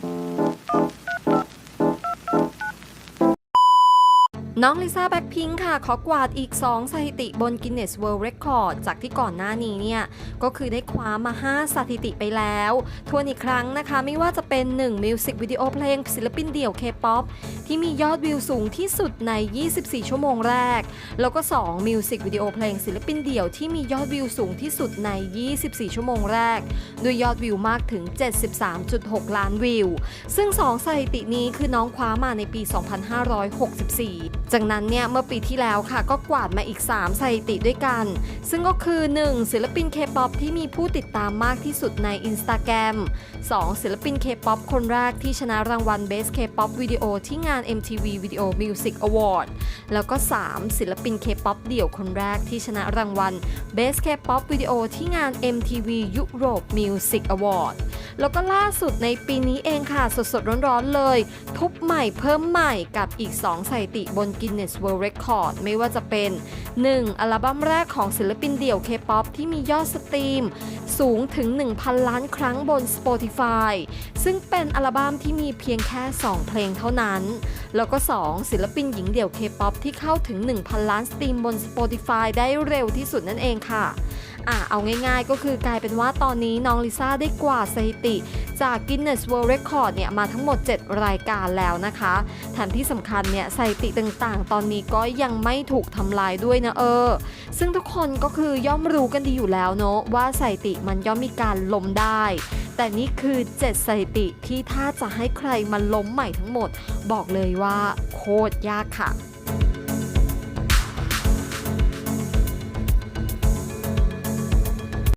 Thank you. น้องลิซ่าแบ็คพิงค์ค่ะ ขอกวาดอีก 2 สถิติบน Guinness World Record จากที่ก่อนหน้านี้เนี่ย ก็คือได้คว้ามา 5 สถิติไปแล้ว ทวนอีกครั้งนะคะ ไม่ว่าจะเป็น 1 มิวสิกวิดีโอเพลงศิลปินเดี่ยว K-POP ที่มียอดวิวสูงที่สุดใน 24 ชั่วโมงแรก แล้วก็ 2 มิวสิกวิดีโอเพลงศิลปินเดี่ยวที่มียอดวิวสูงที่สุดใน 24 ชั่วโมงแรก ด้วยยอดวิวมากถึง 73.6 ล้านวิว ซึ่ง 2 สถิตินี้คือน้องคว้ามาในปี 2564จากนั้นเนี่ยเมื่อปีที่แล้วค่ะก็กวาดมาอีก 3 สถิติด้วยกัน ซึ่งก็คือ 1. ศิลปิน K-POP ที่มีผู้ติดตามมากที่สุดใน Instagram 2. ศิลปิน K-POP คนแรกที่ชนะรางวัล Best K-POP Video ที่งาน MTV Video Music Award แล้วก็ 3. ศิลปิน K-POP เดี่ยวคนแรกที่ชนะรางวัล Best K-POP Video ที่งาน MTV Europe Music Award แล้วก็ล่าสุดในปีนี้เองค่ะ สดๆ ร้อนๆ เลย ทุบใหม่เพิ่มใหม่กับอีก 2 สถิติบน Guinness World Record ไม่ว่าจะเป็น 1. อัลบั้มแรกของศิลปินเดี่ยว K-POP ที่มียอดสตรีม สูงถึง 1,000 ล้านครั้งบน Spotify ซึ่งเป็นอัลบั้มที่มีเพียงแค่ 2 เพลงเท่านั้น แล้วก็ 2. ศิลปินหญิงเดี่ยว K-POP ที่เข้าถึง 1,000 ล้านสตรีมบน Spotify ได้เร็วที่สุดนั่นเองค่ะ อะเอาง่ายๆ ก็คือกลายเป็นว่าตอนนี้น้องลิซ่าได้กว่าสถิติ จาก Guinness World Record เนี่ยมาทั้งหมด 7 รายการแล้วนะคะแถมที่สำคัญเนี่ยสถิติต่างๆ ตอนนี้ก็ยังไม่ถูกทำลายด้วยนะเออ ซึ่งทุกคนก็คือย่อมรู้กันดีอยู่แล้วเนอะว่าสถิติมันย่อมมีการล้มได้ แต่นี่คือ 7สถิติที่ถ้าจะให้ใครมาล้มใหม่ทั้งหมด บอกเลยว่าโคตรยากค่ะ